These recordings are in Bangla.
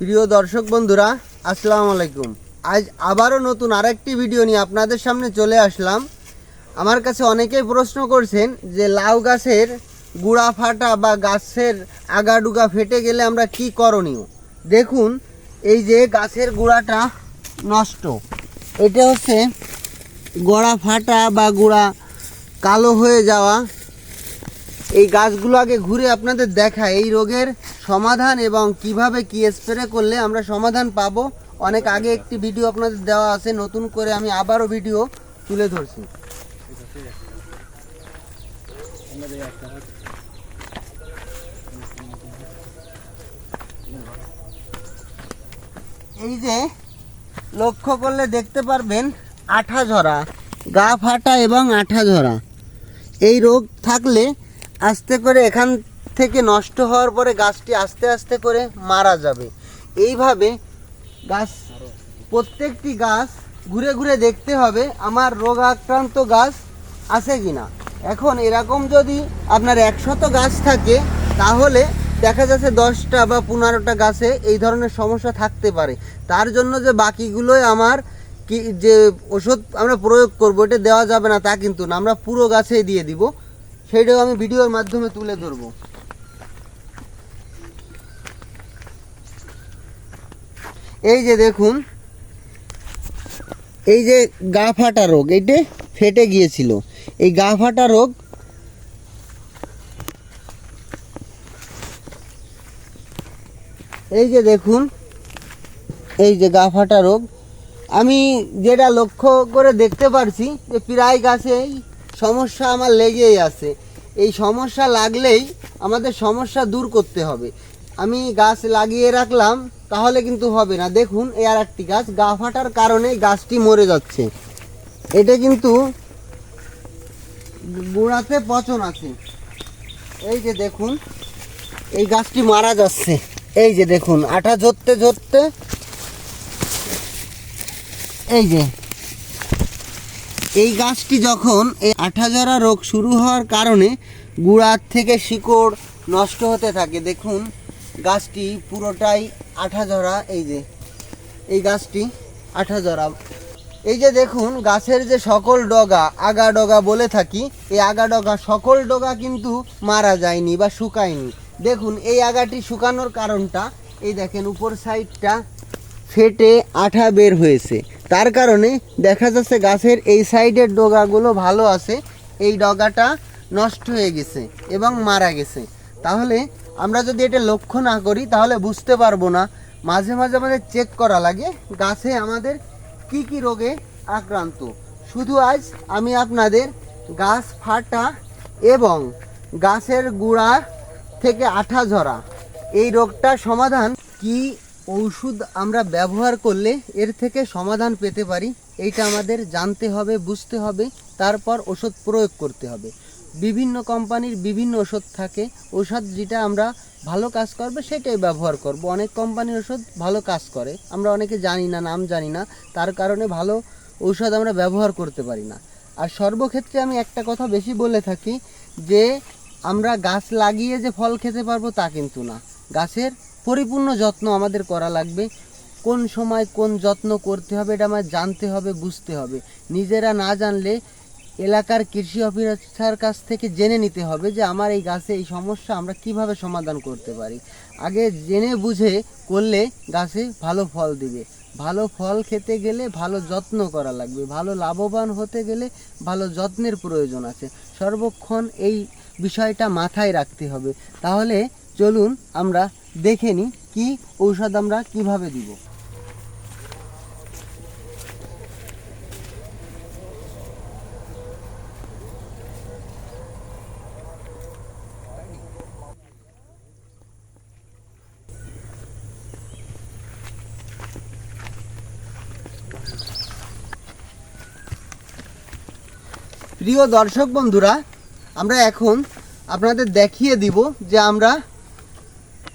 প্রিয় দর্শক বন্ধুরা, আসসালামু আলাইকুম। আজ আবারও নতুন আরেকটি ভিডিও নিয়ে আপনাদের সামনে চলে আসলাম। আমার কাছে অনেকেই প্রশ্ন করছেন যে লাউ গাছের গুড়া ফাটা বা গাছের আগাডুগা ফেটে গেলে আমরা কি করণীয়? দেখুন, এই যে গাছের গুড়াটা নষ্ট। এটা হচ্ছে গোড়া ফাটা বা গুড়া কালো হয়ে যাওয়া এই গাছগুলো আগে ঘুরে আপনাদের দেখায় এই রোগের সমাধান এবং কীভাবে কি স্প্রে করলে আমরা সমাধান পাবো। অনেক আগে একটি ভিডিও আপনাদের দেওয়া আছে, নতুন করে আমি আবারও ভিডিও তুলে ধরছি। এই যে, লক্ষ্য করলে দেখতে পারবেন, আঠা ঝরা, গা ফাটা এবং আঠা ঝরা। এই রোগ থাকলে আস্তে করে এখান থেকে নষ্ট হওয়ার পরে গাছটি আস্তে আস্তে করে মারা যাবে। এইভাবে গাছ, প্রত্যেকটি গাছ ঘুরে ঘুরে দেখতে হবে আমার রোগ আক্রান্ত গাছ আছে কি না এখন এরকম যদি আপনার একশত গাছ থাকে, তাহলে দেখা যাচ্ছে দশটা বা পনেরোটা গাছে এই ধরনের সমস্যা থাকতে পারে। তার জন্য যে বাকিগুলোই আমার কি, যে ওষুধ আমরা প্রয়োগ করব, এটা দেওয়া যাবে না তা কিন্তু না। আমরা পুরো গাছেই দিয়ে দিব। সেইটাও আমি ভিডিওর মাধ্যমে তুলে ধরবো। এই যে দেখুন, এই যে গা ফাটা রোগ এইটা ফেটে গিয়েছিল, এই গা ফাটা রোগ এই যে দেখুন, এই যে গা ফাটা রোগ, আমি যেটা লক্ষ্য করে দেখতে পারছি যে প্রায় গাছে সমস্যা আমার লেগেই আছে। এই সমস্যা লাগলেই আমাদের সমস্যা দূর করতে হবে। আমি গাছ লাগিয়ে রাখলাম, তাহলে কিন্তু হবে না। দেখুন এই আর একটি গাছ, গা ফাটার কারণে গাছটি মরে যাচ্ছে। এটা কিন্তু গোড়াতে পচন আছে। এই যে দেখুন, এই গাছটি মারা যাচ্ছে। এই যে দেখুন, আঠা ঝরতে ঝরতে, এই যে এই গাছটি যখন এই আঠাজরা রোগ শুরু হওয়ার কারণে গুড়ার থেকে শিকড় নষ্ট হতে থাকে, দেখুন গাছটি পুরোটাই আঠাজরা, এই যে, এই গাছটি আঠাজরা। এই যে দেখুন, গাছের যে সকল ডগা, আগা ডগা বলে থাকি, এই আগা ডগা সকল ডগা কিন্তু মারা যায়নি বা শুকায়নি। দেখুন, এই আগাটি শুকানোর কারণটা, এই দেখেন, উপর সাইডটা ফেটে আঠা বের হয়েছে। তার কারণে দেখা যাচ্ছে গাছের এই সাইডের ডগাগুলো ভালো আছে। এই ডগাটা নষ্ট হয়ে গেছে এবং মারা গেছে। তাহলে আমরা যদি এটা লক্ষ্য না করি, তাহলে বুঝতে পারব না। মাঝে মাঝে আমাদের চেক করা লাগে, গাছে আমাদের কি কি রোগে আক্রান্ত। শুধু আজ আমি আপনাদের গাছ ফাটা এবং গাছের গুঁড়া থেকে আঠা ঝরা। এই রোগটা সমাধান কি ঔষধ আমরা ব্যবহার করলে এর থেকে সমাধান পেতে পারি। এইটা আমাদের জানতে হবে, বুঝতে হবে, তারপর ওষুধ প্রয়োগ করতে হবে। বিভিন্ন কোম্পানির বিভিন্ন ওষুধ থাকে। ওষুধ যেটা আমরা ভালো কাজ করবে সেটাই ব্যবহার করব। অনেক কোম্পানির ওষুধ ভালো কাজ করে। আমরা অনেকে জানি না, নাম জানি না। তার কারণে ভালো ঔষধ আমরা ব্যবহার করতে পারি না। আর সর্বক্ষেত্রে আমি একটা কথা বেশি বলে থাকি যে, আমরা গাছ লাগিয়ে যে ফল খেতে পারব তা কিন্তু না। গাছের পরিপূর্ণ যত্ন আমাদের করা লাগবে। কোন সময় কোন যত্ন করতে হবে এটা আমার জানতে হবে, বুঝতে হবে। নিজেরা না জানলে এলাকার কৃষি অফিসার কাছ থেকে জেনে নিতে হবে যে আমার এই গাছে এই সমস্যা আমরা কীভাবে সমাধান করতে পারি। আগে জেনে বুঝে করলে গাছে ভালো ফল দিবে। ভালো ফল খেতে গেলে ভালো যত্ন করা লাগবে। ভালো লাভবান হতে গেলে ভালো যত্নের প্রয়োজন আছে। সর্বক্ষণ এই বিষয়টা মাথায় রাখতে হবে। তাহলে চলুন আমরা দেখে নিই কি ঔষধ আমরা কীভাবে দিব। প্রিয় দর্শক বন্ধুরা, আমরা এখন আপনাদের দেখিয়ে দিব যে আমরা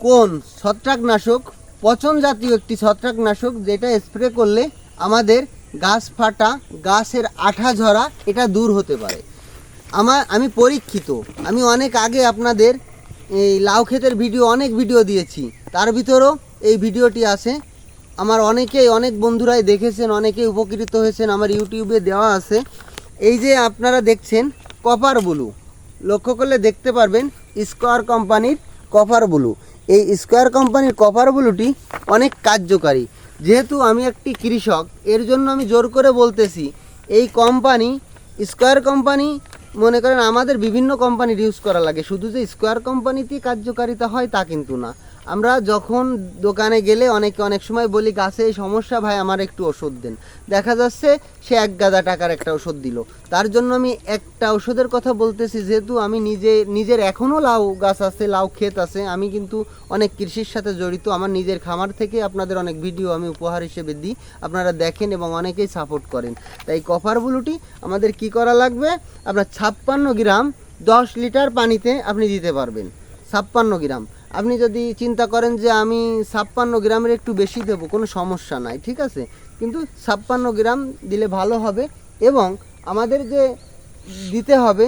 কোন ছত্রাকনাশক, পচন জাতীয় একটি ছত্রাকনাশক যেটা স্প্রে করলে আমাদের গাছ ফাটা, গাছের আঠা ঝরা এটা দূর হতে পারে। আমার আমি পরীক্ষিত। আমি অনেক আগে আপনাদের এই লাউ ক্ষেতের ভিডিও, অনেক ভিডিও দিয়েছি। তার ভিতরেও এই ভিডিওটি আসে আমার অনেকেই, অনেক বন্ধুরাই দেখেছেন, অনেকেই উপকৃত হয়েছেন, আমার ইউটিউবে দেওয়া আছে। এই যে আপনারা দেখছেন, কপার ব্লু। লক্ষ্য করলে দেখতে পারবেন, স্কোয়ার কোম্পানির কপার ব্লু। এই স্কোয়ার কোম্পানির কপার ব্লুটি অনেক কার্যকারী। যেহেতু আমি একটি কৃষক, এর জন্য আমি জোর করে বলতেছি, এই কোম্পানি, স্কোয়ার কোম্পানি, মনে করেন আমাদের বিভিন্ন কোম্পানির ইউজ করা লাগে। শুধু যে স্কোয়ার কোম্পানিতেই কার্যকারিতা হয় তা কিন্তু না। আমরা যখন দোকানে গেলে অনেকে অনেক সময় বলি, গাছে এই সমস্যা, ভাই, আমার একটু ওষুধ দেন। দেখা যাচ্ছে সে এক গাদা টাকার একটা ওষুধ দিল। তার জন্য আমি একটা ওষুধের কথা বলতেছি, যেহেতু আমি নিজে, নিজের এখনও লাউ গাছ আছে, লাউ ক্ষেত আছে, আমি কিন্তু অনেক কৃষির সাথে জড়িত। আমার নিজের খামার থেকে আপনাদের অনেক ভিডিও আমি উপহার হিসেবে দিই। আপনারা দেখেন এবং অনেকেই সাপোর্ট করেন। তাই কপার ব্লুটি আমাদের কি করা লাগবে? আপনার ছাপ্পান্ন গ্রাম দশ লিটার পানিতে আপনি দিতে পারবেন। ছাপ্পান্ন গ্রাম। আপনি যদি চিন্তা করেন যে আমি ছাপ্পান্ন গ্রামের একটু বেশি দেবো, কোনো সমস্যা নাই, ঠিক আছে? কিন্তু ছাপ্পান্ন গ্রাম দিলে ভালো হবে এবং আমাদের যে দিতে হবে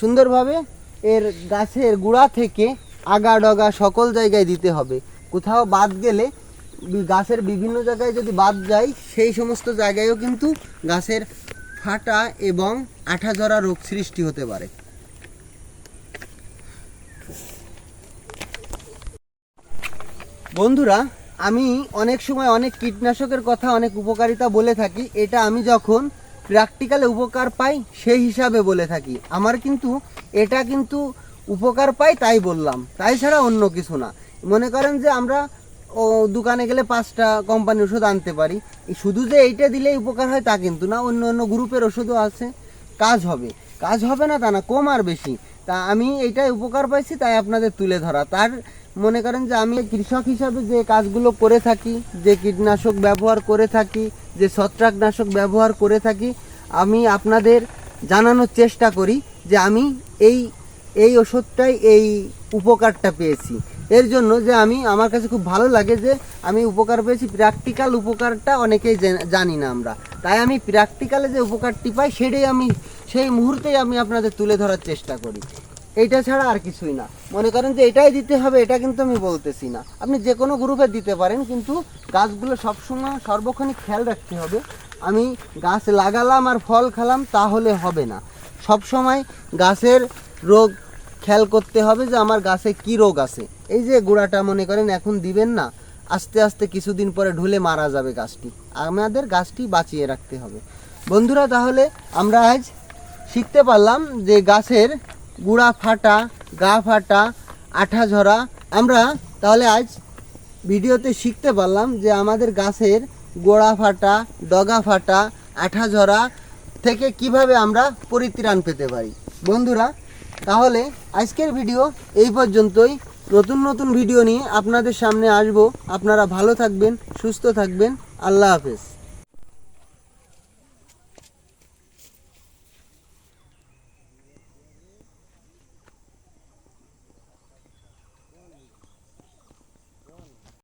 সুন্দরভাবে, এর গাছের গোড়া থেকে আগা ডগা সকল জায়গায় দিতে হবে। কোথাও বাদ গেলে গাছের বিভিন্ন জায়গায় যদি বাদ যায়, সেই সমস্ত জায়গায়ও কিন্তু গাছের ফাটা এবং আঠা ঝরা রোগ সৃষ্টি হতে পারে। বন্ধুরা, আমি অনেক সময় অনেক কীটনাশকের কথা, অনেক উপকারিতা বলে থাকি। এটা আমি যখন প্র্যাকটিক্যালে উপকার পাই, সেই হিসাবে বলে থাকি। আমার কিন্তু এটা কিন্তু উপকার পাই তাই বললাম। তাই ছাড়া অন্য কিছু না। মনে করেন যে আমরা, ও, দোকানে গেলে পাঁচটা কোম্পানির ওষুধ আনতে পারি। শুধু যে এইটা দিলেই উপকার হয় তা কিন্তু না অন্য অন্য গ্রুপের ওষুধও আছে। কাজ হবে। কাজ হবে না তা না, কম আর বেশি। তা আমি এইটাই উপকার পাইছি, তাই আপনাদের তুলে ধরা। তার মনে করেন যে আমি কৃষক হিসাবে যে কাজগুলো করে থাকি, যে কীটনাশক ব্যবহার করে থাকি, যে ছত্রাকনাশক ব্যবহার করে থাকি, আমি আপনাদের জানানোর চেষ্টা করি যে আমি এই এই ওষুধটাই এই উপকারটা পেয়েছি। এর জন্য যে আমি, আমার কাছে খুব ভালো লাগে যে আমি উপকার পেয়েছি, প্র্যাকটিক্যাল উপকারটা অনেকেই জানি না আমরা। তাই আমি প্র্যাকটিক্যালে যে উপকারটি পাই, সেটাই আমি সেই মুহূর্তেই আমি আপনাদের তুলে ধরার চেষ্টা করি। এইটা ছাড়া আর কিছুই না। মনে করেন যে এটাই দিতে হবে, এটা কিন্তু আমি বলতেছি না। আপনি যে কোনো গ্রুপে দিতে পারেন, কিন্তু গাছগুলো সবসময় সর্বক্ষণিক খেয়াল রাখতে হবে। আমি গাছ লাগালাম আর ফল খেলাম, তাহলে হবে না। সব সময় গাছের রোগ খেয়াল করতে হবে যে আমার গাছে কি রোগ আছে। এই যে গোড়াটা মনে করেন এখন দিবেন না, আস্তে আস্তে কিছুদিন পরে ঢুলে মারা যাবে গাছটি। আমাদের গাছটি বাঁচিয়ে রাখতে হবে। বন্ধুরা, তাহলে আমরা আজ শিখতে পারলাম যে গাছের গুড়া ফাটা, গা ফাটা, আঠা ঝরা। আমরা তাহলে আজ ভিডিওতে শিখতে পারলাম যে আমাদের গাছের গোড়া ফাটা, ডগা ফাটা, আঠা ঝরা থেকে কীভাবে আমরা পরিত্রাণ পেতে পারি। বন্ধুরা, তাহলে আজকের ভিডিও এই পর্যন্তই। নতুন নতুন ভিডিও নিয়ে আপনাদের সামনে আসব। আপনারা ভালো থাকবেন, সুস্থ থাকবেন। আল্লাহ হাফেজ।